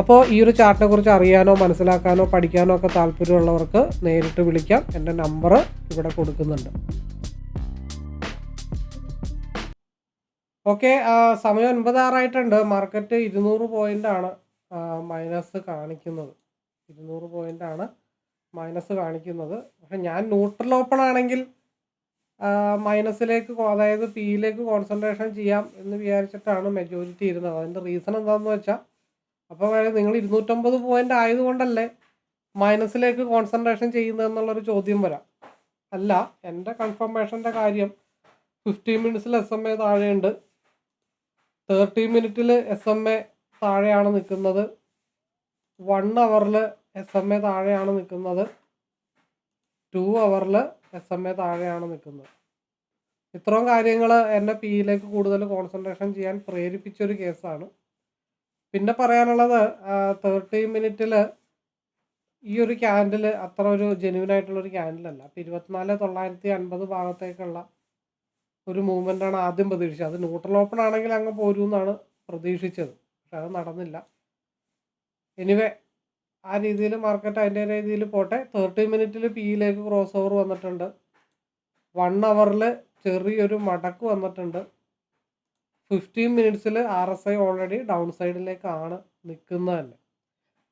അപ്പോൾ ഈ ഒരു ചാർട്ടിനെ കുറിച്ച് അറിയാനോ മനസ്സിലാക്കാനോ പഠിക്കാനോ ഒക്കെ താല്പര്യമുള്ളവർക്ക് നേരിട്ട് വിളിക്കാം. എന്റെ നമ്പർ ഇവിടെ കൊടുക്കുന്നുണ്ട്. ഓക്കെ സമയം ഒൻപതാറായിട്ടുണ്ട്. മാർക്കറ്റ് ഇരുന്നൂറ് ആണ് മൈനസ് കാണിക്കുന്നത്. ഇരുന്നൂറ് ആണ് മൈനസ് കാണിക്കുന്നത്. പക്ഷെ ഞാൻ ന്യൂട്രൽ ഓപ്പൺ ആണെങ്കിൽ മൈനസിലേക്ക് അതായത് പിയിലേക്ക് കോൺസെൻട്രേഷൻ ചെയ്യാം എന്ന് വിചാരിച്ചിട്ടാണ് മെജോറിറ്റി ഇരുന്നത്. അതിന്റെ റീസൺ എന്താണെന്ന് വെച്ചാൽ അപ്പോൾ നിങ്ങൾ ഇരുന്നൂറ്റമ്പത് പോയിന്റ് ആയതുകൊണ്ടല്ലേ മൈനസിലേക്ക് കോൺസെൻട്രേഷൻ ചെയ്യുന്നതെന്നുള്ളൊരു ചോദ്യം വരാം. അല്ല എന്റെ കൺഫർമേഷന്റെ കാര്യം ഫിഫ്റ്റീൻ മിനിറ്റ്സിൽ എസ് എം എ താഴെയുണ്ട്. തേർട്ടി മിനിറ്റിൽ എസ് എം എ താഴെയാണ് നിൽക്കുന്നത്. വൺ അവറിൽ എസ് എം എ താഴെയാണ് നിൽക്കുന്നത്. ടു അവറിൽ എസ് എം എ താഴെയാണ് നിൽക്കുന്നത്. ഇത്രയും കാര്യങ്ങൾ എന്നെ പിയിലേക്ക് കൂടുതൽ കോൺസെൻട്രേഷൻ ചെയ്യാൻ പ്രേരിപ്പിച്ചൊരു കേസാണ് പിന്നെ പറയാനുള്ളത് തേർട്ടി മിനിറ്റിൽ ഈ ഒരു ക്യാൻഡിൽ അത്ര ഒരു ജെന്യൂൻ ആയിട്ടുള്ള ഒരു ക്യാൻഡിലല്ല അപ്പം ഇരുപത്തിനാല് തൊള്ളായിരത്തി അൻപത് ഭാഗത്തേക്കുള്ള ഒരു മൂവ്മെന്റ് ആണ് ആദ്യം പ്രതീക്ഷിച്ചത്. അത് ന്യൂട്രൽ ഓപ്പൺ ആണെങ്കിൽ അങ്ങ് എന്നാണ് പ്രതീക്ഷിച്ചത്. പക്ഷെ അത് നടന്നില്ല. എനിവേ ആ രീതിയിൽ മാർക്കറ്റ് അതിന്റെ രീതിയിൽ പോട്ടെ. തേർട്ടി മിനിറ്റിൽ പിയിലേക്ക് ക്രോസ് ഓവർ വന്നിട്ടുണ്ട്. വൺ അവറിൽ ചെറിയൊരു മടക്ക് വന്നിട്ടുണ്ട്. Fifteen മിനിറ്റ്സിൽ R S I already down സൈഡിലേക്കാണ് നിൽക്കുന്നത് തന്നെ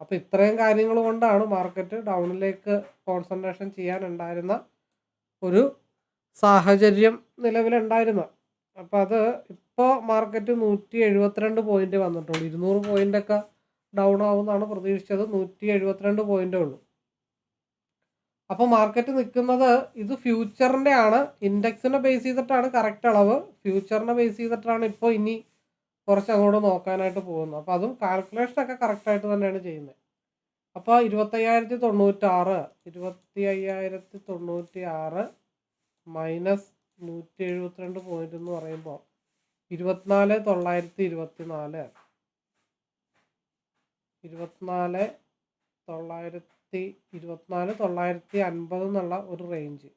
അപ്പോൾ ഇത്രയും കാര്യങ്ങൾ കൊണ്ടാണ് മാർക്കറ്റ് ഡൗണിലേക്ക് കോൺസെൻട്രേഷൻ ചെയ്യാനുണ്ടായിരുന്ന ഒരു സാഹചര്യം നിലവിലുണ്ടായിരുന്നത്. അപ്പോൾ അത് ഇപ്പോൾ മാർക്കറ്റ് നൂറ്റി എഴുപത്തിരണ്ട് പോയിന്റ് വന്നിട്ടുള്ളൂ. ഇരുന്നൂറ് പോയിന്റൊക്കെ ഡൗൺ ആവുമെന്നാണ് പ്രതീക്ഷിച്ചത്. നൂറ്റി എഴുപത്തിരണ്ട് പോയിന്റേ ഉള്ളൂ. അപ്പോൾ മാർക്കറ്റ് നിൽക്കുന്നത് ഇത് ഫ്യൂച്ചറിന്റെ ആണ്. ഇൻഡെക്സിനെ ബേസ് ചെയ്തിട്ടാണ് കറക്റ്റ് അളവ്. ഫ്യൂച്ചറിനെ ബേസ് ചെയ്തിട്ടാണ് ഇപ്പോൾ ഇനി കുറച്ച് അങ്ങോട്ട് നോക്കാനായിട്ട് പോകുന്നത്. അപ്പോൾ അതും കാൽക്കുലേഷനൊക്കെ കറക്റ്റായിട്ട് തന്നെയാണ് ചെയ്യുന്നത്. അപ്പോൾ ഇരുപത്തയ്യായിരത്തി തൊണ്ണൂറ്റാറ് ഇരുപത്തി അയ്യായിരത്തി തൊണ്ണൂറ്റി ആറ് മൈനസ് നൂറ്റി എഴുപത്തിരണ്ട് പോയിന്റ് എന്ന് പറയുമ്പോൾ ഇരുപത്തിനാല് തൊള്ളായിരത്തി ഇരുപത്തി നാല് ഇരുപത്തിനാല് തൊള്ളായിരത്തി ഇരുപത്തിനാല് തൊള്ളായിരത്തി അൻപത് എന്നുള്ള ഒരു റേഞ്ച്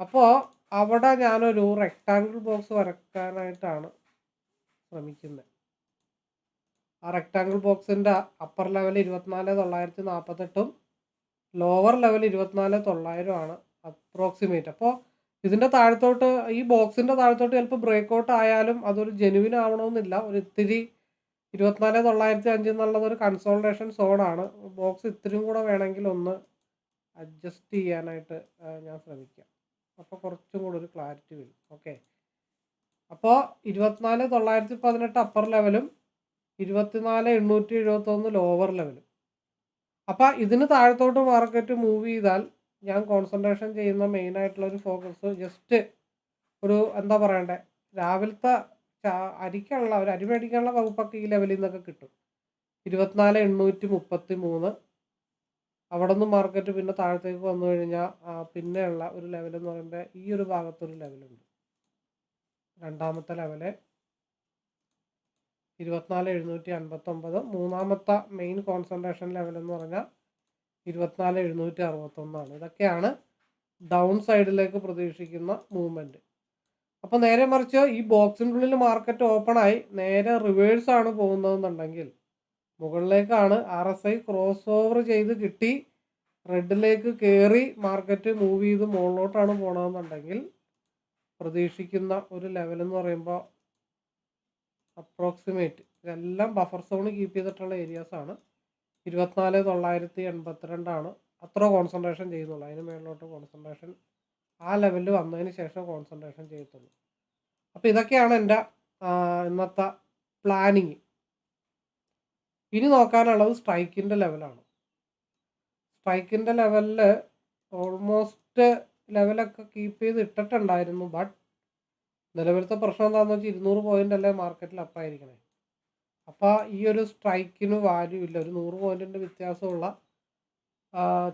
അപ്പോൾ അവിടെ ഞാനൊരു റെക്റ്റാങ്കിൾ ബോക്സ് വരക്കാനായിട്ടാണ് ശ്രമിക്കുന്നത് ആ റെക്റ്റാങ്കിൾ ബോക്സിന്റെ അപ്പർ ലെവൽ ഇരുപത്തിനാല് തൊള്ളായിരത്തി നാൽപ്പത്തെട്ടും ലോവർ ലെവൽ ഇരുപത്തിനാല് തൊള്ളായിരം ആണ് അപ്രോക്സിമേറ്റ് അപ്പോൾ ഇതിന്റെ താഴത്തോട്ട് ഈ ബോക്സിന്റെ താഴത്തോട്ട് ചിലപ്പോൾ ബ്രേക്ക് ഔട്ട് ആയാലും അതൊരു ജെനുവിൻ ആവണമെന്നില്ല. ഒരു ഇത്തിരി ഇരുപത്തിനാല് തൊള്ളായിരത്തി അഞ്ച് എന്നുള്ളത് ഒരു കൺസോൾട്ടേഷൻ സോണാണ് ബോക്സ് ഇത്രയും കൂടെ വേണമെങ്കിൽ ഒന്ന് അഡ്ജസ്റ്റ് ചെയ്യാനായിട്ട് ഞാൻ ശ്രമിക്കാം. അപ്പോൾ കുറച്ചും കൂടെ ഒരു ക്ലാരിറ്റി വരും. ഓക്കെ അപ്പോൾ ഇരുപത്തിനാല് തൊള്ളായിരത്തി പതിനെട്ട് അപ്പർ ലെവലും ഇരുപത്തിനാല് എണ്ണൂറ്റി എഴുപത്തൊന്ന് ലോവർ ലെവലും അപ്പോൾ ഇതിന് താഴത്തോട്ട് മാർക്കറ്റ് മൂവ് ചെയ്താൽ ഞാൻ കോൺസെൻട്രേഷൻ ചെയ്യുന്ന മെയിൻ ആയിട്ടുള്ള ഒരു ഫോക്കസ് ജസ്റ്റ് ഒരു എന്താ പറയണ്ടേ? രാവിലത്തെ അരിക്കുള്ള ഒരു അരി മേടിക്കാനുള്ള വകുപ്പൊക്കെ ഈ ലെവലിൽ നിന്നൊക്കെ കിട്ടും. ഇരുപത്തിനാല് എണ്ണൂറ്റി മുപ്പത്തി മൂന്ന് അവിടെ നിന്ന് മാർക്കറ്റ് പിന്നെ താഴത്തേക്ക് വന്നു കഴിഞ്ഞാൽ പിന്നെയുള്ള ഒരു ലെവൽ എന്ന് പറയുമ്പോൾ ഈ ഒരു ഭാഗത്തൊരു ലെവലുണ്ട് രണ്ടാമത്തെ ലെവൽ ഇരുപത്തിനാല് എഴുന്നൂറ്റി അൻപത്തൊമ്പത്. മൂന്നാമത്തെ മെയിൻ കോൺസെൻട്രേഷൻ ലെവൽ എന്ന് പറഞ്ഞാൽ ഇരുപത്തിനാല് എഴുന്നൂറ്റി അറുപത്തൊന്നാണ്. ഇതൊക്കെയാണ് ഡൗൺ സൈഡിലേക്ക് പ്രതീക്ഷിക്കുന്ന മൂവ്മെന്റ് അപ്പോൾ നേരെ മറിച്ച് ഈ ബോക്സിന്റെ ഉള്ളിൽ മാർക്കറ്റ് ഓപ്പൺ ആയി നേരെ റിവേഴ്സ് ആണ് പോകുന്നതെന്നുണ്ടെങ്കിൽ മുകളിലേക്കാണ് R S I cross over ചെയ്ത് കിട്ടി. റെഡിലേക്ക് കയറി മാർക്കറ്റ് മൂവ് ചെയ്ത് മുകളിലോട്ടാണ് പോകണമെന്നുണ്ടെങ്കിൽ പ്രതീക്ഷിക്കുന്ന ഒരു ലെവൽ എന്ന് പറയുമ്പോൾ അപ്രോക്സിമേറ്റ് ഇതെല്ലാം ബഫർ സോൺ കീപ്പ് ചെയ്തിട്ടുള്ള ഏരിയാസാണ് ഇരുപത്തിനാല് തൊള്ളായിരത്തി എൺപത്തിരണ്ടാണ്. അത്ര കോൺസെൻട്രേഷൻ ചെയ്യുന്നുള്ളൂ. അതിന് മേളിലോട്ട് കോൺസെൻട്രേഷൻ ആ ലെവലിൽ വന്നതിന് ശേഷം കോൺസെൻട്രേഷൻ ചെയ്യത്തുള്ളൂ. അപ്പോൾ ഇതൊക്കെയാണ് എന്റെ ഇന്നത്തെ പ്ലാനിങ് ഇനി നോക്കാനുള്ളത് സ്ട്രൈക്കിന്റെ ലെവലാണ് സ്ട്രൈക്കിന്റെ ലെവലിൽ ഓൾമോസ്റ്റ് ലെവലൊക്കെ കീപ്പ് ചെയ്ത് ഇട്ടിട്ടുണ്ടായിരുന്നു ബട്ട് നിലവിലത്തെ പ്രശ്നം എന്താണെന്ന് വെച്ചാൽ ഇരുന്നൂറ് പോയിന്റ് അല്ലേ മാർക്കറ്റിൽ അപ്പായിരിക്കണേ അപ്പോൾ ഈ ഒരു സ്ട്രൈക്കിന് വാല്യൂ ഇല്ല. ഒരു നൂറ് പോയിന്റിന്റെ വ്യത്യാസമുള്ള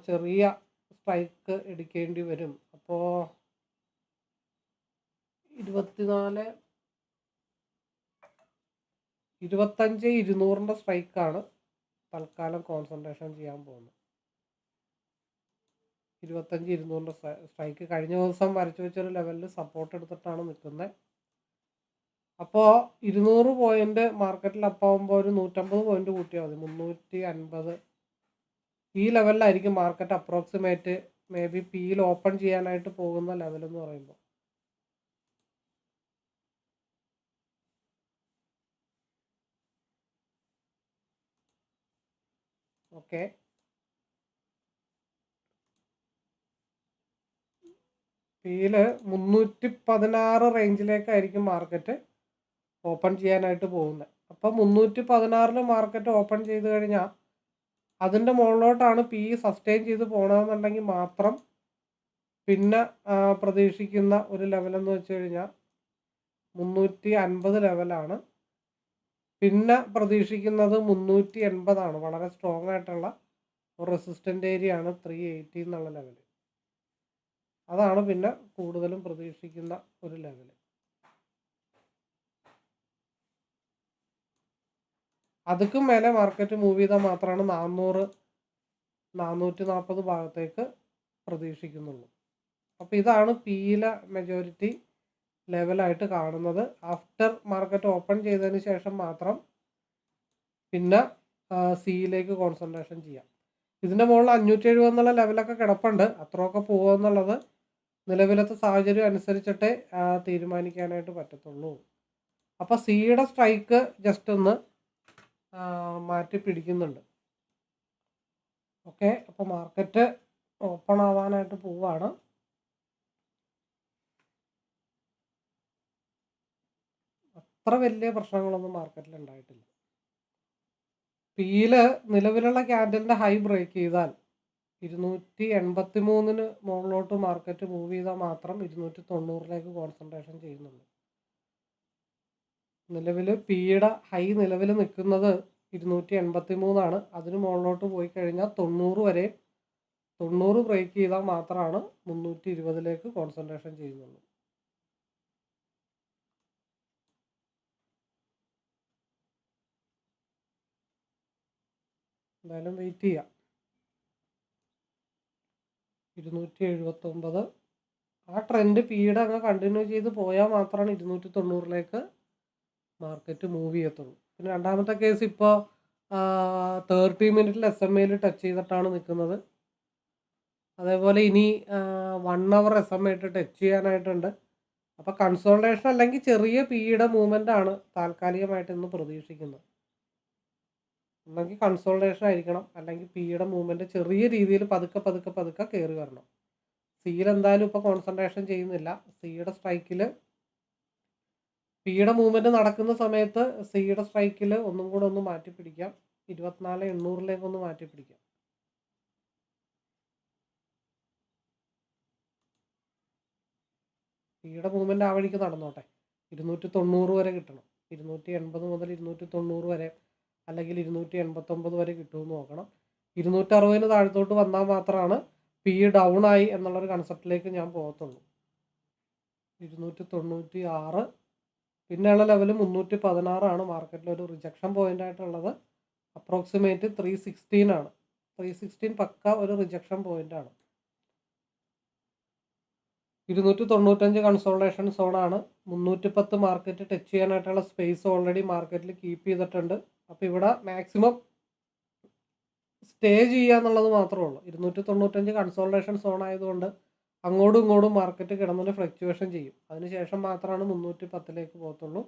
ചെറിയ സ്ട്രൈക്ക് എടുക്കേണ്ടി വരും. അപ്പോൾ ഇരുപത്തിനാല് ഇരുപത്തഞ്ച് ഇരുന്നൂറിന്റെ സ്ട്രൈക്കാണ് തൽക്കാലം കോൺസെൻട്രേഷൻ ചെയ്യാൻ പോകുന്നത്. ഇരുപത്തഞ്ച് ഇരുന്നൂറിന്റെ സ്ട്രൈക്ക് കഴിഞ്ഞ ദിവസം വരച്ചു വെച്ചൊരു ലെവലിൽ സപ്പോർട്ട് എടുത്തിട്ടാണ് നിൽക്കുന്നത് അപ്പോൾ ഇരുന്നൂറ് പോയിന്റ് മാർക്കറ്റിൽ അപ്പാവുമ്പോൾ ഒരു നൂറ്റമ്പത് പോയിന്റ് കൂട്ടിയാൽ മതി. മുന്നൂറ്റി അൻപത്. ഈ ലെവലിലായിരിക്കും മാർക്കറ്റ് അപ്രോക്സിമേറ്റ് മേ ബി പിയിൽ ഓപ്പൺ ചെയ്യാനായിട്ട് പോകുന്ന ലെവൽ എന്ന് പറയുമ്പോൾ ഓക്കെ പിയിൽ മുന്നൂറ്റി പതിനാറ് റേഞ്ചിലേക്കായിരിക്കും മാർക്കറ്റ് ഓപ്പൺ ചെയ്യാനായിട്ട് പോകുന്നത് അപ്പോൾ മുന്നൂറ്റി പതിനാറിൽ മാർക്കറ്റ് ഓപ്പൺ ചെയ്ത് കഴിഞ്ഞാൽ അതിന്റെ മുകളിലോട്ടാണ് പി സസ്റ്റെയിൻ ചെയ്ത് പോകണമെന്നുണ്ടെങ്കിൽ മാത്രം പിന്നെ പ്രതീക്ഷിക്കുന്ന ഒരു ലെവലെന്ന് വെച്ച് കഴിഞ്ഞാൽ മുന്നൂറ്റി അൻപത് ലെവലാണ് പിന്നെ പ്രതീക്ഷിക്കുന്നത് മുന്നൂറ്റി എൺപതാണ് വളരെ സ്ട്രോങ് ആയിട്ടുള്ള ഒരു റെസിസ്റ്റന്റ് ഏരിയ ആണ് ത്രീ എയ്റ്റി എന്നുള്ള ലെവൽ അതാണ് പിന്നെ കൂടുതലും പ്രതീക്ഷിക്കുന്ന ഒരു ലെവൽ അതുക്കും മേലെ മാർക്കറ്റ് മൂവ് ചെയ്താൽ മാത്രമാണ് നാന്നൂറ് നാനൂറ്റി നാൽപ്പത് ഭാഗത്തേക്ക് പ്രതീക്ഷിക്കുന്നുള്ളൂ. അപ്പോൾ ഇതാണ് പിയിലെ മെജോറിറ്റി ലെവലായിട്ട് കാണുന്നത്. ആഫ്റ്റർ മാർക്കറ്റ് ഓപ്പൺ ചെയ്തതിന് ശേഷം മാത്രം പിന്നെ സിയിലേക്ക് കോൺസെൻട്രേഷൻ ചെയ്യാം. ഇതിന്റെ മുകളിൽ അഞ്ഞൂറ്റി എഴുപത് എന്നുള്ള ലെവലൊക്കെ കിടപ്പുണ്ട്. അത്രയൊക്കെ പോകുക എന്നുള്ളത് നിലവിലത്തെ സാഹചര്യം അനുസരിച്ചിട്ടേ തീരുമാനിക്കാനായിട്ട് പറ്റത്തുള്ളൂ. അപ്പോൾ സിയുടെ സ്ട്രൈക്ക് ജസ്റ്റ് ഒന്ന് മാറ്റി പിടിക്കുന്നുണ്ട്. ഓക്കെ അപ്പോൾ മാർക്കറ്റ് ഓപ്പൺ ആവാനായിട്ട് പോവാണ്. അത്ര വലിയ പ്രശ്നങ്ങളൊന്നും മാർക്കറ്റിൽ ഉണ്ടായിട്ടില്ല പിയിൽ നിലവിലുള്ള ക്യാൻഡലിന്റെ ഹൈ ബ്രേക്ക് ചെയ്താൽ ഇരുന്നൂറ്റി എൺപത്തി മൂന്നിന് മുകളിലോട്ട് മാർക്കറ്റ് മൂവ് ചെയ്താൽ മാത്രം ഇരുന്നൂറ്റി തൊണ്ണൂറിലേക്ക് കോൺസെൻട്രേഷൻ ചെയ്യുന്നുള്ളൂ. നിലവിൽ പിയുടെ ഹൈ നിലവിൽ നിൽക്കുന്നത് ഇരുന്നൂറ്റി എൺപത്തി മൂന്നാണ് അതിന് മുകളിലോട്ട് പോയി കഴിഞ്ഞാൽ തൊണ്ണൂറ് വരെ തൊണ്ണൂറ് ബ്രേക്ക് ചെയ്താൽ മാത്രമാണ് മുന്നൂറ്റി ഇരുപതിലേക്ക് കോൺസെൻട്രേഷൻ ചെയ്യുന്നുള്ളൂ. എന്തായാലും വെയിറ്റ് ചെയ്യാം. ഇരുന്നൂറ്റി എഴുപത്തൊമ്പത്. ആ ട്രെൻഡ് പിയുടെ അങ്ങ് കണ്ടിന്യൂ ചെയ്ത് പോയാൽ മാത്രമാണ് ഇരുന്നൂറ്റി തൊണ്ണൂറിലേക്ക് മാർക്കറ്റ് മൂവ് ചെയ്യത്തുള്ളൂ. പിന്നെ രണ്ടാമത്തെ കേസ് ഇപ്പോൾ തേർട്ടി മിനിറ്റിൽ എസ് എം എയിൽ ടച്ച് ചെയ്തിട്ടാണ് നിൽക്കുന്നത് അതേപോലെ ഇനി വൺ അവർ എസ് എം ആയിട്ട് ടച്ച് ചെയ്യാനായിട്ടുണ്ട്. അപ്പോൾ കൺസോൾട്ടേഷൻ അല്ലെങ്കിൽ ചെറിയ പിയുടെ മൂവ്മെന്റ് ആണ് താൽക്കാലികമായിട്ട് ഇന്ന് പ്രതീക്ഷിക്കുന്നത്. ഒന്നെങ്കിൽ കൺസോൾട്ടേഷൻ ആയിരിക്കണം. അല്ലെങ്കിൽ പിയുടെ മൂവ്മെന്റ് ചെറിയ രീതിയിൽ പതുക്കെ പതുക്കെ പതുക്കെ കയറി വരണം. സിയിൽ എന്തായാലും ഇപ്പോൾ കോൺസെൻട്രേഷൻ ചെയ്യുന്നില്ല. സിയുടെ സ്ട്രൈക്കിൽ പിയുടെ മൂവ്മെന്റ് നടക്കുന്ന സമയത്ത് സിയുടെ സ്ട്രൈക്കിൽ ഒന്നും കൂടെ ഒന്ന് മാറ്റി പിടിക്കാം. ഇരുപത്തിനാല് എണ്ണൂറിലേക്ക് ഒന്ന് മാറ്റി പിടിക്കാം. പിയുടെ മൂവ്മെന്റ് ആ വഴിക്ക് നടന്നോട്ടെ. ഇരുന്നൂറ്റി തൊണ്ണൂറ് വരെ കിട്ടണം. ഇരുന്നൂറ്റി എൺപത് മുതൽ ഇരുന്നൂറ്റി തൊണ്ണൂറ് വരെ അല്ലെങ്കിൽ ഇരുന്നൂറ്റി എൺപത്തൊമ്പത് വരെ കിട്ടുമെന്ന് നോക്കണം. ഇരുന്നൂറ്റി അറുപതിന് താഴത്തോട്ട് വന്നാൽ മാത്രമാണ് പി ഡൗൺ ആയി എന്നുള്ളൊരു കൺസെപ്റ്റിലേക്ക് ഞാൻ പോകത്തുള്ളൂ. ഇരുന്നൂറ്റി തൊണ്ണൂറ്റി ആറ് പിന്നെയുള്ള ലെവൽ മുന്നൂറ്റി പതിനാറാണ് മാർക്കറ്റിൽ ഒരു റിജക്ഷൻ പോയിന്റ് ആയിട്ടുള്ളത്. അപ്രോക്സിമേറ്റ് ത്രീ സിക്സ്റ്റീൻ ആണ്. ത്രീ സിക്സ്റ്റീൻ പക്ക ഒരു റിജക്ഷൻ പോയിന്റ് ആണ്. ഇരുന്നൂറ്റി തൊണ്ണൂറ്റഞ്ച് കൺസോൾട്ടേഷൻ സോണാണ് മുന്നൂറ്റി പത്ത് മാർക്കറ്റ് ടച്ച് ചെയ്യാനായിട്ടുള്ള സ്പേസ് ഓൾറെഡി മാർക്കറ്റിൽ കീപ്പ് ചെയ്തിട്ടുണ്ട്. അപ്പോൾ ഇവിടെ മാക്സിമം സ്റ്റേ ചെയ്യുക എന്നുള്ളത് മാത്രമേ ഉള്ളൂ. ഇരുന്നൂറ്റി തൊണ്ണൂറ്റഞ്ച് കൺസോൾട്ടേഷൻ സോൺ ആയതുകൊണ്ട് അങ്ങോട്ടും ഇങ്ങോട്ടും മാർക്കറ്റ് കിടന്നിട്ട് ഫ്ലക്ച്വേഷൻ ചെയ്യും. അതിനുശേഷം മാത്രമാണ് മുന്നൂറ്റി പത്തിലേക്ക് പോകത്തുള്ളൂ.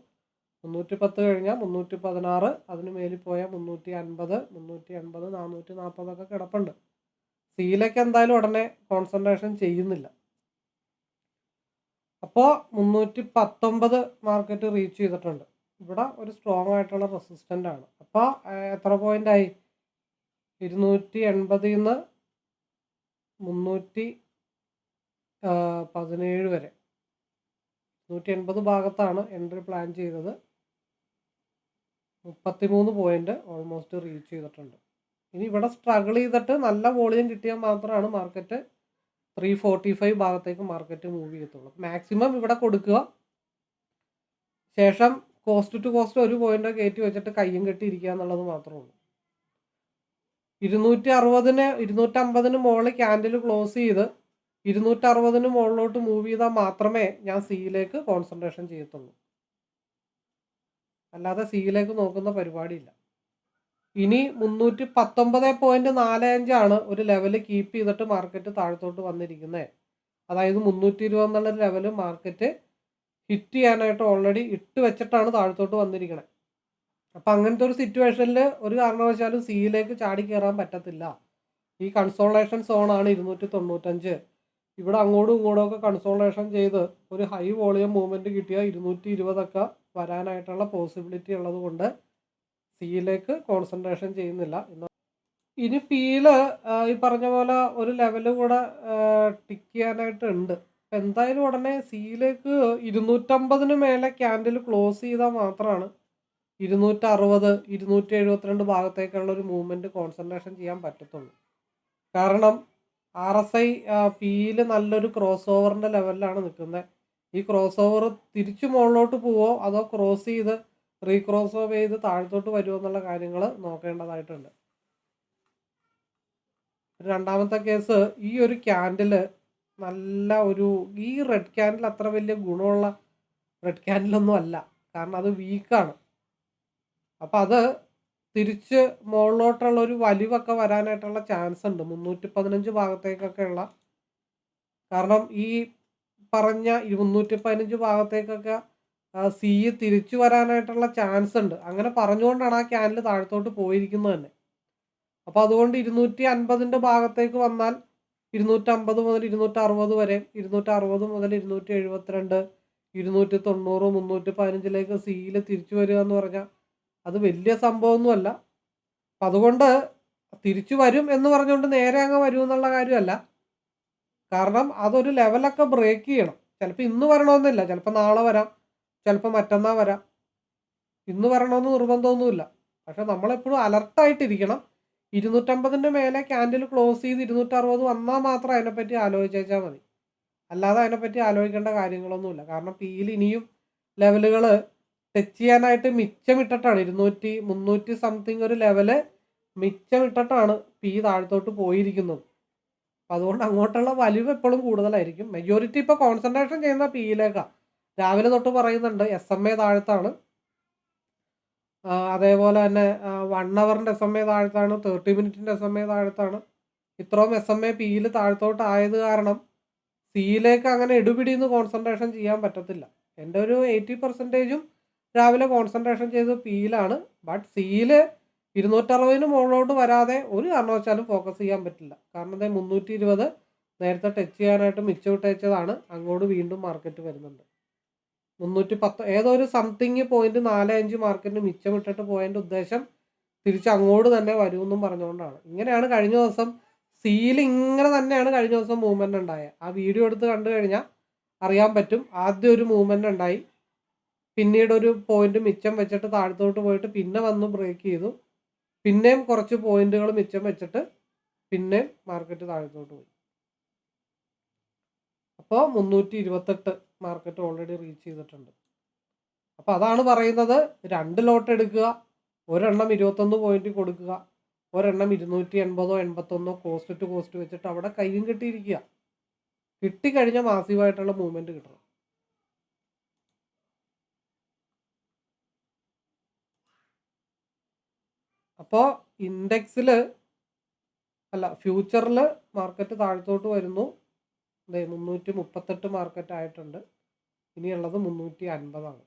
മുന്നൂറ്റി പത്ത് കഴിഞ്ഞാൽ മുന്നൂറ്റി പതിനാറ് അതിന് മേലിൽ പോയാൽ മുന്നൂറ്റി അൻപത് മുന്നൂറ്റി അൻപത് നാനൂറ്റി നാൽപ്പതൊക്കെ കിടപ്പുണ്ട്. സിയിലേക്ക് എന്തായാലും ഉടനെ കോൺസെൻട്രേഷൻ ചെയ്യുന്നില്ല. അപ്പോൾ മുന്നൂറ്റി പത്തൊമ്പത് മാർക്കറ്റ് റീച്ച് ചെയ്തിട്ടുണ്ട്. ഇവിടെ ഒരു സ്ട്രോങ് ആയിട്ടുള്ള റെസിസ്റ്റന്റ് ആണ്. അപ്പോൾ എത്ര പോയിന്റ് ആയി? ഇരുന്നൂറ്റി എൺപതിൽ നിന്ന് മുന്നൂറ്റി പതിനേഴ് വരെ. നൂറ്റി എൺപത് ഭാഗത്താണ് എൻട്രി പ്ലാൻ ചെയ്തത്. മുപ്പത്തിമൂന്ന് പോയിന്റ് ഓൾമോസ്റ്റ് റീച്ച് ചെയ്തിട്ടുണ്ട്. ഇനി ഇവിടെ സ്ട്രഗിൾ ചെയ്തിട്ട് നല്ല വോളിയം കിട്ടിയാൽ മാത്രമാണ് മാർക്കറ്റ് ത്രീ ഫോർട്ടി ഫൈവ് ഭാഗത്തേക്ക് മാർക്കറ്റ് മൂവ് ചെയ്യത്തുള്ളൂ. മാക്സിമം ഇവിടെ കൊടുക്കുക. ശേഷം കോസ്റ്റ് ടു കോസ്റ്റ് ഒരു പോയിന്റ് കയറ്റി വെച്ചിട്ട് കയ്യും കെട്ടി ഇരിക്കുക എന്നുള്ളത് മാത്രമേ ഉള്ളൂ. ഇരുന്നൂറ്റി അറുപതിന് ഇരുന്നൂറ്റമ്പതിന് മുകളിൽ ക്യാൻഡിൽ ക്ലോസ് ചെയ്ത് ഇരുന്നൂറ്ററുപതിന് മുകളിലോട്ട് മൂവ് ചെയ്താൽ മാത്രമേ ഞാൻ സിയിലേക്ക് കോൺസെൻട്രേഷൻ ചെയ്യത്തുള്ളൂ. അല്ലാതെ സിയിലേക്ക് നോക്കുന്ന പരിപാടിയില്ല. ഇനി മുന്നൂറ്റി പത്തൊമ്പത് പോയിന്റ് നാല് അഞ്ചാണ് ഒരു ലെവൽ കീപ്പ് ചെയ്തിട്ട് മാർക്കറ്റ് താഴത്തോട്ട് വന്നിരിക്കുന്നത് അതായത് മുന്നൂറ്റി ഇരുപത് എന്നുള്ള ലെവൽ മാർക്കറ്റ് ഹിറ്റ് ചെയ്യാനായിട്ട് ഓൾറെഡി ഇട്ട് വെച്ചിട്ടാണ് താഴത്തോട്ട് വന്നിരിക്കുന്നത് അപ്പം അങ്ങനത്തെ ഒരു സിറ്റുവേഷനിൽ ഒരു കാരണവശാലും സിയിലേക്ക് ചാടി കയറാൻ പറ്റത്തില്ല. ഈ കൺസോളേഷൻ സോണാണ് ഇരുന്നൂറ്റി തൊണ്ണൂറ്റഞ്ച് ഇവിടെ അങ്ങോട്ടും ഇങ്ങോട്ടും ഒക്കെ കൺസോളേഷൻ ചെയ്ത് ഒരു ഹൈ വോളിയം മൂവ്മെന്റ് കിട്ടിയാൽ ഇരുന്നൂറ്റി ഇരുപതൊക്കെ വരാനായിട്ടുള്ള പോസിബിലിറ്റി ഉള്ളത് കൊണ്ട് സിയിലേക്ക് കോൺസെൻട്രേഷൻ ചെയ്യുന്നില്ല. എന്ന് ഇനി പിയിൽ ഈ പറഞ്ഞ പോലെ ഒരു ലെവൽ കൂടെ ടിക്ക് ചെയ്യാനായിട്ട് ഉണ്ട്. എന്തായാലും ഉടനെ സിയിലേക്ക് ഇരുന്നൂറ്റമ്പതിന് മേലെ ക്യാൻഡിൽ ക്ലോസ് ചെയ്താൽ മാത്രമാണ് ഇരുന്നൂറ്റി അറുപത് ഇരുന്നൂറ്റി എഴുപത്തിരണ്ട് ഭാഗത്തേക്കുള്ള ഒരു മൂവ്മെന്റ് കോൺസെൻട്രേഷൻ ചെയ്യാൻ പറ്റത്തുള്ളൂ. കാരണം ആർ എസ് ഐ പിയിൽ നല്ലൊരു ക്രോസ് ഓവറിന്റെ ലെവലിലാണ് നിൽക്കുന്നത്. ഈ ക്രോസ് ഓവർ തിരിച്ചു മുകളിലോട്ട് പോവോ അതോ ക്രോസ് ചെയ്ത് റീക്രോസ് ഓഫ് ചെയ്ത് താഴത്തോട്ട് വരുമോ എന്നുള്ള കാര്യങ്ങൾ നോക്കേണ്ടതായിട്ടുണ്ട്. രണ്ടാമത്തെ കേസ് ഈ ഒരു ക്യാൻഡിൽ നല്ല ഒരു ഈ റെഡ് ക്യാൻഡിൽ അത്ര വലിയ ഗുണമുള്ള റെഡ് ക്യാൻഡിലൊന്നും അല്ല. കാരണം അത് വീക്കാണ് അപ്പം അത് തിരിച്ച് മുകളിലോട്ടുള്ള ഒരു വലിവൊക്കെ വരാനായിട്ടുള്ള ചാൻസ് ഉണ്ട്. മുന്നൂറ്റി പതിനഞ്ച് ഭാഗത്തേക്കൊക്കെയുള്ള. കാരണം ഈ പറഞ്ഞ ഈ മുന്നൂറ്റി പതിനഞ്ച് ഭാഗത്തേക്കൊക്കെ സി തിരിച്ചു വരാനായിട്ടുള്ള ചാൻസ് ഉണ്ട്. അങ്ങനെ പറഞ്ഞുകൊണ്ടാണ് ആ ക്യാനിൽ താഴത്തോട്ട് പോയിരിക്കുന്നത് തന്നെ. അപ്പോൾ അതുകൊണ്ട് ഇരുന്നൂറ്റി അൻപതിന്റെ ഭാഗത്തേക്ക് വന്നാൽ ഇരുന്നൂറ്റമ്പത് മുതൽ ഇരുന്നൂറ്ററുപത് വരെ ഇരുന്നൂറ്ററുപത് മുതൽ ഇരുന്നൂറ്റി എഴുപത്തിരണ്ട് ഇരുന്നൂറ്റി തൊണ്ണൂറ് മുന്നൂറ്റി പതിനഞ്ചിലേക്ക് സിയിൽ തിരിച്ചു വരിക എന്ന് പറഞ്ഞാൽ അത് വലിയ സംഭവമൊന്നുമല്ല. അപ്പം അതുകൊണ്ട് തിരിച്ചു വരും എന്ന് പറഞ്ഞുകൊണ്ട് നേരെ അങ്ങ് വരും എന്നുള്ള കാര്യമല്ല. കാരണം അതൊരു ലെവലൊക്കെ ബ്രേക്ക് ചെയ്യണം. ചിലപ്പോൾ ഇന്ന് വരണമെന്നില്ല. ചിലപ്പോൾ നാളെ വരാം. ചിലപ്പോൾ മറ്റന്നാൾ വരാം. ഇന്ന് വരണമെന്ന് നിർബന്ധമൊന്നുമില്ല. പക്ഷെ നമ്മളെപ്പോഴും അലർട്ടായിട്ടിരിക്കണം. ഇരുന്നൂറ്റമ്പതിന്റെ മേലെ ക്യാൻഡിൽ ക്ലോസ് ചെയ്ത് ഇരുന്നൂറ്ററുപത് വന്നാൽ മാത്രം അതിനെപ്പറ്റി ആലോചിച്ചാൽ മതി. അല്ലാതെ അതിനെപ്പറ്റി ആലോചിക്കേണ്ട കാര്യങ്ങളൊന്നുമില്ല. കാരണം പിയിൽ ഇനിയും ലെവലുകൾ ടച്ച് ചെയ്യാനായിട്ട് മിച്ചമിട്ടിട്ടാണ്. ഇരുന്നൂറ്റി മുന്നൂറ്റി സംതിങ് ഒരു ലെവൽ മിച്ചമിട്ടിട്ടാണ് പി താഴത്തോട്ട് പോയിരിക്കുന്നത്. അപ്പം അതുകൊണ്ട് അങ്ങോട്ടുള്ള വലിവ് എപ്പോഴും കൂടുതലായിരിക്കും. മെജോറിറ്റി ഇപ്പോൾ കോൺസെൻട്രേഷൻ ചെയ്യുന്ന പിയിലേക്കാണ് രാവിലെ തൊട്ട് പറയുന്നുണ്ട് എസ് എം എ താഴത്താണ്. അതേപോലെ തന്നെ വൺ അവറിന്റെ എസ് എം എ താഴത്താണ് തേർട്ടി മിനിറ്റിന്റെ എസ് എം എ താഴത്താണ്. ഇത്രയും എസ് എം എ പിയിൽ താഴത്തോട്ട് ആയത് കാരണം സിയിലേക്ക് അങ്ങനെ എടുപിടിന്ന് കോൺസെൻട്രേഷൻ ചെയ്യാൻ പറ്റത്തില്ല. എന്റെ ഒരു എയ്റ്റി പെർസെന്റേജും രാവിലെ കോൺസെൻട്രേഷൻ ചെയ്ത് പിയിലാണ് ബട്ട് സിയിൽ ഇരുന്നൂറ്ററുപതിന് മുകളിലോട്ട് വരാതെ ഒരു കാരണവശാലും ഫോക്കസ് ചെയ്യാൻ പറ്റില്ല. കാരണം അതേ മുന്നൂറ്റി ഇരുപത് നേരത്തെ ടച്ച് ചെയ്യാനായിട്ട് മിച്ചം വിട്ടയച്ചതാണ്. അങ്ങോട്ട് വീണ്ടും മാർക്കറ്റ് വരുന്നുണ്ട്. മുന്നൂറ്റി പത്ത് ഏതോ ഒരു സംതിങ് പോയിന്റ് നാല് അഞ്ച് മാർക്കറ്റിന് മിച്ചം ഇട്ടിട്ട് പോയതിന്റെ ഉദ്ദേശം തിരിച്ച് അങ്ങോട്ട് തന്നെ വരുമെന്നും പറഞ്ഞുകൊണ്ടാണ്. ഇങ്ങനെയാണ് കഴിഞ്ഞ ദിവസം സീൽ ഇങ്ങനെ തന്നെയാണ് കഴിഞ്ഞ ദിവസം മൂവ്മെന്റ് ഉണ്ടായത്. ആ വീഡിയോ എടുത്ത് കണ്ടു കഴിഞ്ഞാൽ അറിയാൻ പറ്റും. ആദ്യം ഒരു മൂവ്മെന്റ് ഉണ്ടായി. പിന്നീട് ഒരു പോയിന്റ് മിച്ചം വെച്ചിട്ട് താഴത്തോട്ട് പോയിട്ട് പിന്നെ വന്ന് ബ്രേക്ക് ചെയ്തു. പിന്നെയും കുറച്ച് പോയിന്റുകൾ മിച്ചം വെച്ചിട്ട് പിന്നെയും മാർക്കറ്റ് താഴത്തോട്ട് പോയി. അപ്പോൾ മുന്നൂറ്റി ഇരുപത്തെട്ട് മാർക്കറ്റ് ഓൾറെഡി റീച്ച് ചെയ്തിട്ടുണ്ട്. അപ്പോൾ അതാണ് പറയുന്നത്. രണ്ട് ലോട്ട് എടുക്കുക ഒരെണ്ണം ഇരുപത്തൊന്ന് പോയിന്റ് കൊടുക്കുക ഒരെണ്ണം ഇരുന്നൂറ്റി എൺപതോ എൺപത്തൊന്നോ കോസ്റ്റ് ടു കോസ്റ്റ് വെച്ചിട്ട് അവിടെ കയ്യും കിട്ടിയിരിക്കുക. കിട്ടിക്കഴിഞ്ഞാൽ മാസീവായിട്ടുള്ള മൂവ്മെന്റ് കിട്ടണം. അപ്പോൾ ഇൻഡെക്സിൽ അല്ല ഫ്യൂച്ചറിൽ മാർക്കറ്റ് താഴത്തോട്ട് വരുന്നു. അതെ മുന്നൂറ്റി മുപ്പത്തെട്ട് മാർക്കറ്റ് ആയിട്ടുണ്ട്. ഇനിയുള്ളത് മുന്നൂറ്റി അൻപതാണ്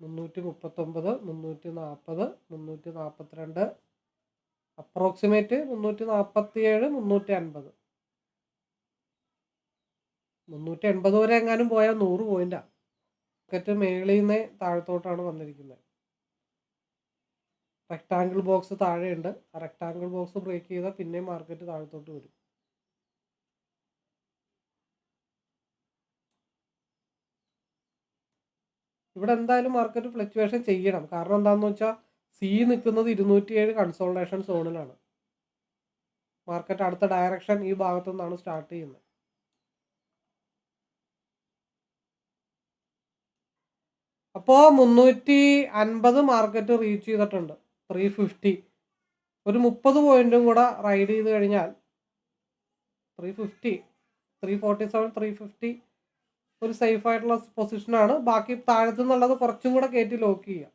മുന്നൂറ്റി മുപ്പത്തൊമ്പത് മുന്നൂറ്റി നാൽപ്പത് മുന്നൂറ്റി നാൽപ്പത്തിരണ്ട് അപ്രോക്സിമേറ്റ് മുന്നൂറ്റി നാൽപ്പത്തി ഏഴ് മുന്നൂറ്റി അൻപത് മുന്നൂറ്റി എൺപത് വരെ എങ്ങാനും പോയാൽ നൂറ് പോയിന്റാണ് മാർക്കറ്റ് മേളിൽ നിന്ന് താഴത്തോട്ടാണ് വന്നിരിക്കുന്നത്. റെക്ടാങ്കിൾ ബോക്സ് താഴെയുണ്ട്. ആ റെക്ടാങ്കിൾ ബോക്സ് ബ്രേക്ക് ചെയ്താൽ പിന്നെയും മാർക്കറ്റ് താഴത്തോട്ട് വരും. ഇവിടെ എന്തായാലും മാർക്കറ്റ് ഫ്ലക്ച്വേഷൻ ചെയ്യണം. കാരണം എന്താണെന്ന് വെച്ചാൽ സി നിൽക്കുന്നത് ഇരുന്നൂറ്റി ഏഴ് കൺസോൾട്ടേഷൻ സോണിലാണ് മാർക്കറ്റ് അടുത്ത ഡയറക്ഷൻ ഈ ഭാഗത്തു നിന്നാണ് സ്റ്റാർട്ട് ചെയ്യുന്നത്. അപ്പോൾ മുന്നൂറ്റി അൻപത് മാർക്കറ്റ് റീച്ച് ചെയ്തിട്ടുണ്ട്. ത്രീ ഫിഫ്റ്റി ഒരു മുപ്പത് പോയിന്റും കൂടെ റൈഡ് ചെയ്ത് കഴിഞ്ഞാൽ three fifty three forty seven three fifty ഒരു സേഫ് ആയിട്ടുള്ള പൊസിഷനാണ് ബാക്കി താഴത്തു നിന്നുള്ളത് കുറച്ചും കൂടെ കയറ്റി ലോക്ക് ചെയ്യുക.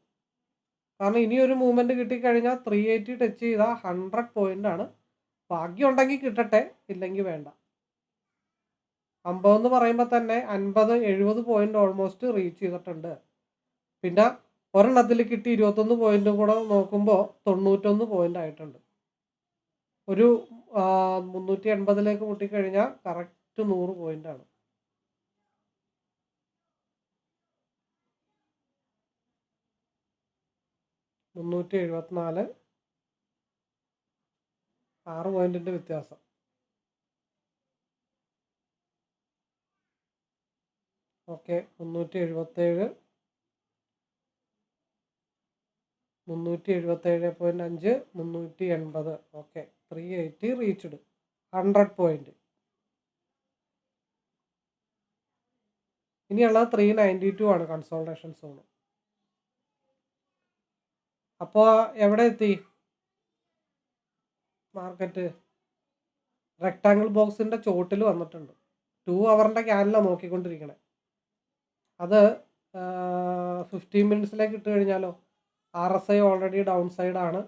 കാരണം ഇനി ഒരു മൂവ്മെന്റ് കിട്ടിക്കഴിഞ്ഞാൽ ത്രീ എയ്റ്റി ടച്ച് ചെയ്താൽ ഹൺഡ്രഡ് പോയിന്റ് ആണ്. ഭാഗ്യം ഉണ്ടെങ്കിൽ കിട്ടട്ടെ ഇല്ലെങ്കിൽ വേണ്ട. അമ്പതെന്ന് പറയുമ്പോൾ തന്നെ അൻപത് എഴുപത് പോയിന്റ് ഓൾമോസ്റ്റ് റീച്ച് ചെയ്തിട്ടുണ്ട്. പിന്നെ ഒരെണ്ണത്തിൽ കിട്ടി ഇരുപത്തൊന്ന് പോയിന്റും കൂടെ നോക്കുമ്പോൾ തൊണ്ണൂറ്റൊന്ന് പോയിന്റ് ആയിട്ടുണ്ട്. ഒരു മുന്നൂറ്റി എൺപതിലേക്ക് മുട്ടിക്കഴിഞ്ഞാൽ കറക്റ്റ് നൂറ് പോയിന്റ് ആണ്. മുന്നൂറ്റി എഴുപത്തിനാല് ആറ് പോയിന്റിന്റെ വ്യത്യാസം. ഓക്കെ മുന്നൂറ്റി എഴുപത്തേഴ് മുന്നൂറ്റി എഴുപത്തേഴ് പോയിന്റ് അഞ്ച് മുന്നൂറ്റി എൺപത് okay three eighty reached hundred point ഇനിയുള്ളത് ത്രീ നയന്റി ടു ആണ് കൺസോൾട്ടേഷൻ സോൺ അപ്പോൾ എവിടെ എത്തി? മാർക്കറ്റ് റെക്ടാങ്കിൾ ബോക്സിന്റെ ചോട്ടിൽ വന്നിട്ടുണ്ട്. ടു അവറിന്റെ ക്യാനിലാണ് നോക്കിക്കൊണ്ടിരിക്കണേ. അത് ഫിഫ്റ്റീൻ മിനിറ്റ്സിലേക്ക് ഇട്ട് കഴിഞ്ഞാലോ? R S I already down സൈഡാണ്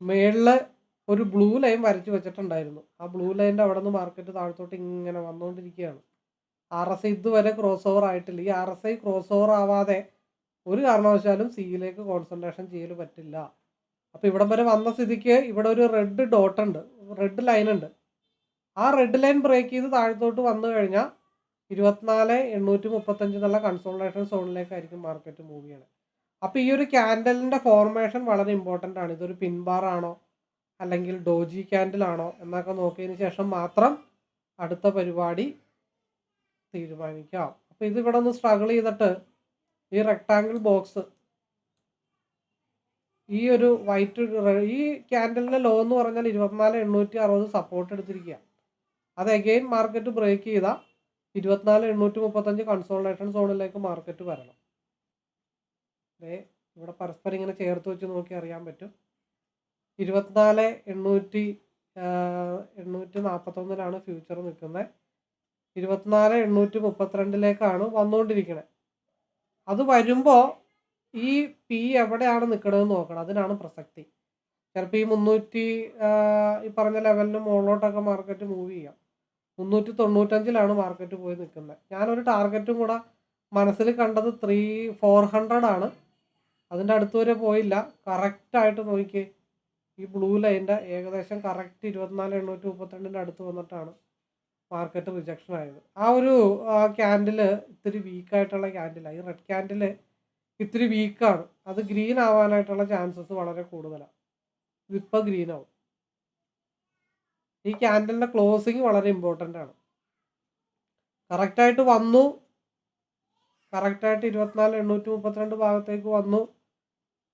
മേളിൽ ഒരു ബ്ലൂ ലൈൻ വരച്ചു വെച്ചിട്ടുണ്ടായിരുന്നു. ആ ബ്ലൂ ലൈന്റെ അവിടെ നിന്ന് മാർക്കറ്റ് താഴത്തോട്ട് ഇങ്ങനെ വന്നുകൊണ്ടിരിക്കുകയാണ് ആർ എസ് ഐ ഇതുവരെ ക്രോസ് ഓവർ ആയിട്ടില്ല. ഈ R S I cross over ആവാതെ ഒരു കാരണവശാലും സിയിലേക്ക് കോൺസെൻട്രേഷൻ ചെയ്യൽ പറ്റില്ല. അപ്പോൾ ഇവിടം വരെ വന്ന സ്ഥിതിക്ക് ഇവിടെ ഒരു റെഡ് ഡോട്ട് ഉണ്ട്. റെഡ് ലൈൻ ഉണ്ട്. ആ റെഡ് ലൈൻ ബ്രേക്ക് ചെയ്ത് താഴത്തോട്ട് വന്നു കഴിഞ്ഞാൽ ഇരുപത്തിനാല് എണ്ണൂറ്റി മുപ്പത്തഞ്ച് എന്നുള്ള കൺസോൾട്ടേഷൻ സോണിലേക്കായിരിക്കും മാർക്കറ്റ് മൂവ് ചെയ്യണത് അപ്പോൾ ഈ ഒരു ക്യാൻഡലിന്റെ ഫോർമേഷൻ വളരെ ഇമ്പോർട്ടന്റ് ആണ്. ഇതൊരു പിൻബാർ ആണോ? അല്ലെങ്കിൽ ഡോജി ക്യാൻഡിൽ ആണോ? എന്നൊക്കെ നോക്കിയതിന് ശേഷം മാത്രം അടുത്ത പരിപാടി തീരുമാനിക്കാം. അപ്പോൾ ഇത് ഇവിടെ ഒന്ന് സ്ട്രഗിൾ ചെയ്തിട്ട് ഈ റെക്ടാങ്കിൾ ബോക്സ് ഈ ഒരു വൈറ്റ് ഈ ക്യാൻഡലിന്റെ ലോ എന്ന് പറഞ്ഞാൽ ഇരുപത്തിനാല് എണ്ണൂറ്റി അറുപത് സപ്പോർട്ട് എടുത്തിരിക്കുക. അത് അഗെയിൻ മാർക്കറ്റ് ബ്രേക്ക് ചെയ്താൽ ഇരുപത്തിനാല് എണ്ണൂറ്റി മുപ്പത്തഞ്ച് കൺസോൾട്ടേഷൻ സോണിലേക്ക് മാർക്കറ്റ് വരണം. ഇവിടെ പരസ്പരം ഇങ്ങനെ ചേർത്ത് വെച്ച് നോക്കി അറിയാൻ പറ്റും. ഇരുപത്തിനാല് എണ്ണൂറ്റി എണ്ണൂറ്റി നാൽപ്പത്തൊന്നിലാണ് ഫ്യൂച്ചർ നിൽക്കുന്നത്. ഇരുപത്തിനാല് എണ്ണൂറ്റി മുപ്പത്തിരണ്ടിലേക്കാണ് വന്നുകൊണ്ടിരിക്കുന്നത് അത് വരുമ്പോൾ ഈ പി എവിടെയാണ് നിൽക്കണമെന്ന് നോക്കണം. അതിനാണ് പ്രസക്തി. ചിലപ്പോൾ ഈ മുന്നൂറ്റി ഈ പറഞ്ഞ ലെവലിന് മുകളിലോട്ടൊക്കെ മാർക്കറ്റ് മൂവ് ചെയ്യാം. മുന്നൂറ്റി തൊണ്ണൂറ്റഞ്ചിലാണ് മാർക്കറ്റ് പോയി നിൽക്കുന്നത്. ഞാനൊരു ടാർഗറ്റും കൂടെ മനസ്സിൽ കണ്ടത് ത്രീ ഫോർ ഹൺഡ്രഡ് ആണ്. അതിന്റെ അടുത്ത് വരെ പോയില്ല. കറക്റ്റായിട്ട് നോക്കി. ഈ ബ്ലൂ ലൈന്റെ ഏകദേശം കറക്റ്റ് ഇരുപത്തിനാല് എണ്ണൂറ്റി മുപ്പത്തിരണ്ടിന്റെ അടുത്ത് വന്നിട്ടാണ് മാർക്കറ്റ് റിജക്ഷൻ ആയത്. ആ ഒരു ക്യാൻഡിൽ ഇത്തിരി വീക്കായിട്ടുള്ള ക്യാൻഡിലാണ് ഈ റെഡ് ക്യാൻഡിൽ ഇത്തിരി വീക്കാണ് അത് ഗ്രീൻ ആവാനായിട്ടുള്ള ചാൻസസ് വളരെ കൂടുതലാണ്. ഇതിപ്പോൾ ഗ്രീൻ ആവും. ഈ ക്യാൻഡലിന്റെ ക്ലോസിങ് വളരെ ഇമ്പോർട്ടന്റ് ആണ്. കറക്റ്റായിട്ട് വന്നു. കറക്റ്റായിട്ട് ഇരുപത്തിനാല് എണ്ണൂറ്റി മുപ്പത്തിരണ്ട് ഭാഗത്തേക്ക് വന്നു.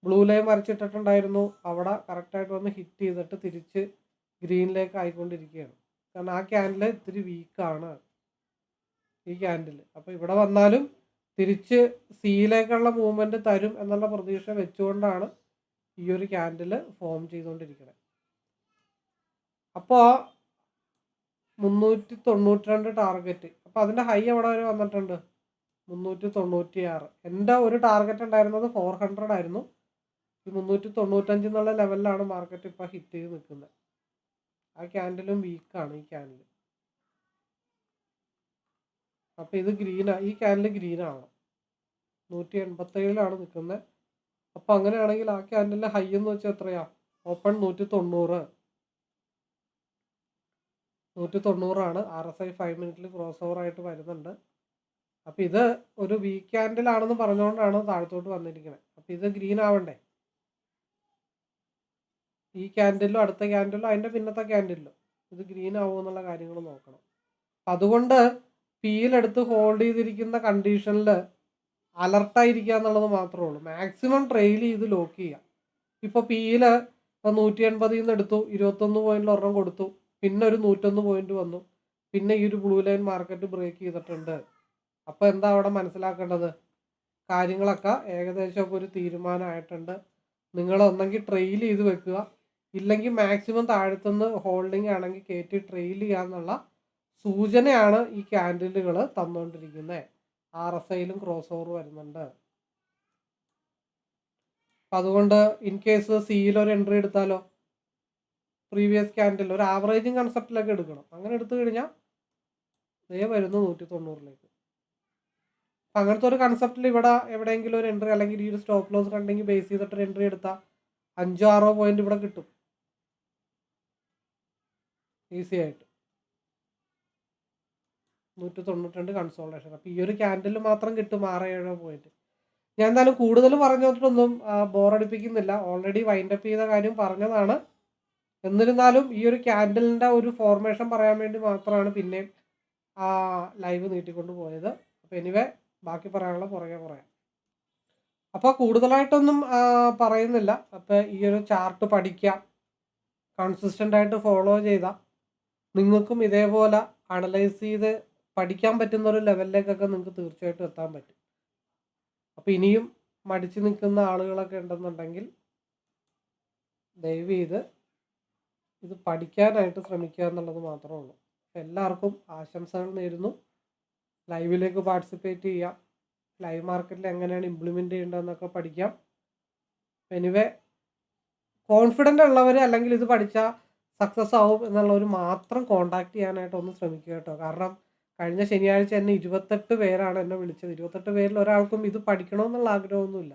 ബ്ലൂ ലൈൻ വരച്ചിട്ടിട്ടുണ്ടായിരുന്നു. അവിടെ കറക്റ്റായിട്ട് വന്ന് ഹിറ്റ് ചെയ്തിട്ട് തിരിച്ച് ഗ്രീനിലേക്ക് ആയിക്കൊണ്ടിരിക്കുകയാണ്. കാരണം ആ ക്യാൻഡിൽ ഇത്തിരി വീക്കാണ് ഈ ക്യാൻഡിൽ അപ്പോൾ ഇവിടെ വന്നാലും തിരിച്ച് സിയിലേക്കുള്ള മൂവ്മെന്റ് തരും എന്നുള്ള പ്രതീക്ഷ വെച്ചുകൊണ്ടാണ് ഈ ഒരു ക്യാൻഡിൽ ഫോം ചെയ്തുകൊണ്ടിരിക്കുന്നത് അപ്പോൾ മുന്നൂറ്റി തൊണ്ണൂറ്റി രണ്ട് ടാർഗറ്റ് അപ്പോൾ അതിന്റെ ഹൈ എവിടെ വരെ വന്നിട്ടുണ്ട്? മുന്നൂറ്റി തൊണ്ണൂറ്റി ആറ് എന്റെ ഒരു ടാർഗറ്റ് ഉണ്ടായിരുന്നത് ഫോർ ഹൺഡ്രഡ് ആയിരുന്നു. മുന്നൂറ്റി തൊണ്ണൂറ്റഞ്ച് എന്നുള്ള ലെവലിലാണ് മാർക്കറ്റ് ഇപ്പോൾ ഹിറ്റ് ചെയ്ത് നിൽക്കുന്നത്. ആ ക്യാൻഡിലും വീക്കാണ് ഈ ക്യാൻഡിൽ അപ്പോൾ ഇത് ഗ്രീനാ ഈ ക്യാൻഡിൽ ഗ്രീനാണ് നൂറ്റി എൺപത്തേഴിലാണ് നിൽക്കുന്നത്. അപ്പോൾ അങ്ങനെയാണെങ്കിൽ ആ ക്യാൻഡിലെ ഹൈ എന്ന് വെച്ചാൽ എത്രയാ? ഓപ്പൺ നൂറ്റി തൊണ്ണൂറ് നൂറ്റി തൊണ്ണൂറാണ് ആർ എസ് ഐ ഫൈവ് മിനിറ്റിൽ ക്രോസ് ഓവർ ആയിട്ട് വരുന്നുണ്ട്. അപ്പം ഇത് ഒരു വീക്ക് ക്യാൻഡിലാണെന്ന് പറഞ്ഞുകൊണ്ടാണ് താഴത്തോട്ട് വന്നിരിക്കുന്നത്. അപ്പം ഇത് ഗ്രീൻ ആവണ്ടേ? ഈ ക്യാൻഡിലും അടുത്ത ക്യാൻഡിലും അതിന്റെ പിന്നത്തെ ക്യാൻഡിലും ഇത് ഗ്രീൻ ആവുമോ എന്നുള്ള കാര്യങ്ങൾ നോക്കണം. അതുകൊണ്ട് പീലെടുത്ത് ഹോൾഡ് ചെയ്തിരിക്കുന്ന കണ്ടീഷനിൽ അലർട്ടായിരിക്കുക എന്നുള്ളത് മാത്രമേ ഉള്ളൂ. മാക്സിമം ട്രെയിൽ ചെയ്ത് ലോക്ക് ചെയ്യുക. ഇപ്പോൾ പിയിൽ നൂറ്റി എൺപതിൽ നിന്ന് എടുത്തു. ഇരുപത്തൊന്ന് പോയിന്റിൽ ഒരെണ്ണം കൊടുത്തു. പിന്നെ ഒരു നൂറ്റൊന്ന് പോയിന്റ് വന്നു. പിന്നെ ഈ ഒരു ബ്ലൂ ലൈൻ മാർക്കറ്റ് ബ്രേക്ക് ചെയ്തിട്ടുണ്ട്. അപ്പോൾ എന്താ അവിടെ മനസ്സിലാക്കേണ്ടത്? കാര്യങ്ങളൊക്കെ ഏകദേശം ഒരു തീരുമാനമായിട്ടുണ്ട്. നിങ്ങൾ ഒന്നെങ്കിൽ ട്രെയിൽ ചെയ്ത് വെക്കുക. ഇല്ലെങ്കിൽ മാക്സിമം താഴത്തുനിന്ന് ഹോൾഡിംഗ് ആണെങ്കിൽ കയറ്റി ട്രെയിൽ ചെയ്യാന്നുള്ള സൂചനയാണ് ഈ ക്യാൻഡിലുകൾ തന്നുകൊണ്ടിരിക്കുന്നത് ആർ എസ് ഐയിലും ക്രോസ് ഓവർ വരുന്നുണ്ട് അതുകൊണ്ട് ഇൻ കേസ് സിയിൽ ഒരു എൻട്രി എടുത്താലോ? പ്രീവിയസ് ക്യാൻഡിൽ ഒരു ആവറേജിങ് കൺസെപ്റ്റിലൊക്കെ എടുക്കണം. അങ്ങനെ എടുത്തു കഴിഞ്ഞാൽ ദേ വരുന്നു നൂറ്റി തൊണ്ണൂറിലേക്ക് അപ്പം അങ്ങനത്തെ ഒരു കൺസെപ്റ്റിൽ ഇവിടെ എവിടെയെങ്കിലും ഒരു എൻട്രി അല്ലെങ്കിൽ ഈ ഒരു സ്റ്റോപ്പ് ലോസ് കണ്ടെങ്കിൽ ബേസ് ചെയ്തിട്ട് ഒരു എൻട്രി എടുത്താൽ അഞ്ചോ ആറോ പോയിന്റ് ഇവിടെ കിട്ടും. ഈസി ആയിട്ട്. നൂറ്റി തൊണ്ണൂറ്റി കൺസോളേഷൻ അപ്പോൾ ഈ ഒരു ക്യാൻഡിൽ മാത്രം കിട്ടും ആറ് ഏഴോ പോയിന്റ് ഞാൻ എന്തായാലും കൂടുതൽ പറഞ്ഞിട്ടൊന്നും ബോറടിപ്പിക്കുന്നില്ല ഓൾറെഡി വൈൻഡപ്പ് ചെയ്ത കാര്യം പറഞ്ഞതാണ്. എന്നിരുന്നാലും ഈ ഒരു ക്യാൻഡലിന്റെ ഒരു ഫോർമേഷൻ പറയാൻ വേണ്ടി മാത്രമാണ് പിന്നെയും ആ ലൈവ് നീട്ടിക്കൊണ്ട് പോയത്. അപ്പോൾ എനിവേ ബാക്കി പറയാനുള്ള പുറകെ പറയാം. അപ്പോൾ കൂടുതലായിട്ടൊന്നും പറയുന്നില്ല. അപ്പോൾ ഈ ഒരു ചാർട്ട് പഠിക്കാം കൺസിസ്റ്റന്റ് ആയിട്ട് ഫോളോ ചെയ്താൽ നിങ്ങൾക്കും ഇതേപോലെ അനലൈസ് ചെയ്ത് പഠിക്കാൻ പറ്റുന്ന ഒരു ലെവലിലേക്കൊക്കെ നിങ്ങൾക്ക് തീർച്ചയായിട്ടും എത്താൻ പറ്റും. അപ്പോൾ ഇനിയും മടിച്ചു നിൽക്കുന്ന ആളുകളൊക്കെ ഉണ്ടെന്നുണ്ടെങ്കിൽ ദയവ് ചെയ്ത് ഇത് പഠിക്കാനായിട്ട് ശ്രമിക്കുക എന്നുള്ളത് മാത്രമേ ഉള്ളൂ. എല്ലാവർക്കും ആശംസകൾ നേരുന്നു. ലൈവിലേക്ക് പാർട്ടിസിപ്പേറ്റ് ചെയ്യാം. ലൈവ് മാർക്കറ്റിൽ എങ്ങനെയാണ് ഇംപ്ലിമെന്റ് ചെയ്യേണ്ടതെന്നൊക്കെ പഠിക്കാം. എനിവേ കോൺഫിഡന്റ് ഉള്ളവർ അല്ലെങ്കിൽ ഇത് പഠിച്ചാൽ സക്സസ് ആവും എന്നുള്ളവർ മാത്രം കോണ്ടാക്ട് ചെയ്യാനായിട്ട് ഒന്ന് ശ്രമിക്കുക കേട്ടോ. കാരണം കഴിഞ്ഞ ശനിയാഴ്ച എന്നെ ഇരുപത്തെട്ട് പേരാണ് എന്നെ വിളിച്ചത്. ഇരുപത്തെട്ട് പേരിൽ ഒരാൾക്കും ഇത് പഠിക്കണമെന്നുള്ള ആഗ്രഹമൊന്നുമില്ല.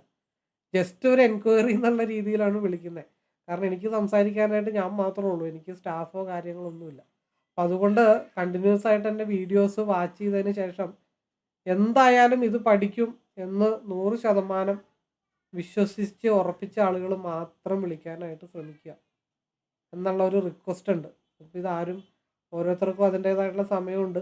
ജസ്റ്റ് ഒരു എൻക്വയറി എന്നുള്ള രീതിയിലാണ് വിളിക്കുന്നത് കാരണം എനിക്ക് സംസാരിക്കാനായിട്ട് ഞാൻ മാത്രമേ ഉള്ളൂ. എനിക്ക് സ്റ്റാഫോ കാര്യങ്ങളൊന്നുമില്ല. അപ്പം അതുകൊണ്ട് കണ്ടിന്യൂസ് ആയിട്ട് എന്റെ വീഡിയോസ് വാച്ച് ചെയ്തതിന് ശേഷം എന്തായാലും ഇത് പഠിക്കും എന്ന് നൂറ് ശതമാനം വിശ്വസിച്ച് ഉറപ്പിച്ച ആളുകൾ മാത്രം വിളിക്കാനായിട്ട് ശ്രമിക്കുക. എന്നുള്ള ഒരു റിക്വസ്റ്റ് ഉണ്ട്. അപ്പോൾ ഇതാരും ഓരോരുത്തർക്കും അതിന്റേതായിട്ടുള്ള സമയമുണ്ട്.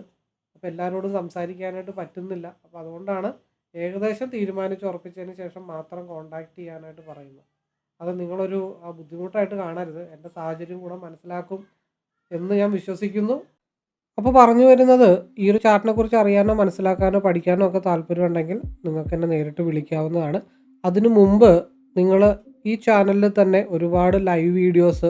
അപ്പോൾ എല്ലാവരോടും സംസാരിക്കാനായിട്ട് പറ്റുന്നില്ല. അപ്പോൾ അതുകൊണ്ടാണ് ഏകദേശം തീരുമാനിച്ച് ഉറപ്പിച്ചതിന് ശേഷം മാത്രം കോണ്ടാക്ട് ചെയ്യാനായിട്ട് പറയുന്നത്. അത് നിങ്ങളൊരു ബുദ്ധിമുട്ടായിട്ട് കാണരുത്. എന്റെ സാഹചര്യം കൂടെ മനസ്സിലാക്കും എന്ന് ഞാൻ വിശ്വസിക്കുന്നു. അപ്പോൾ പറഞ്ഞു വരുന്നത് ഈ ഒരു ചാർട്ടിനെ കുറിച്ച് അറിയാനോ മനസ്സിലാക്കാനോ പഠിക്കാനോ ഒക്കെ താല്പര്യമുണ്ടെങ്കിൽ നിങ്ങൾക്ക് എന്നെ നേരിട്ട് വിളിക്കാവുന്നതാണ്. അതിനു മുമ്പ് നിങ്ങൾ ഈ ചാനലിൽ തന്നെ ഒരുപാട് ലൈവ് വീഡിയോസ്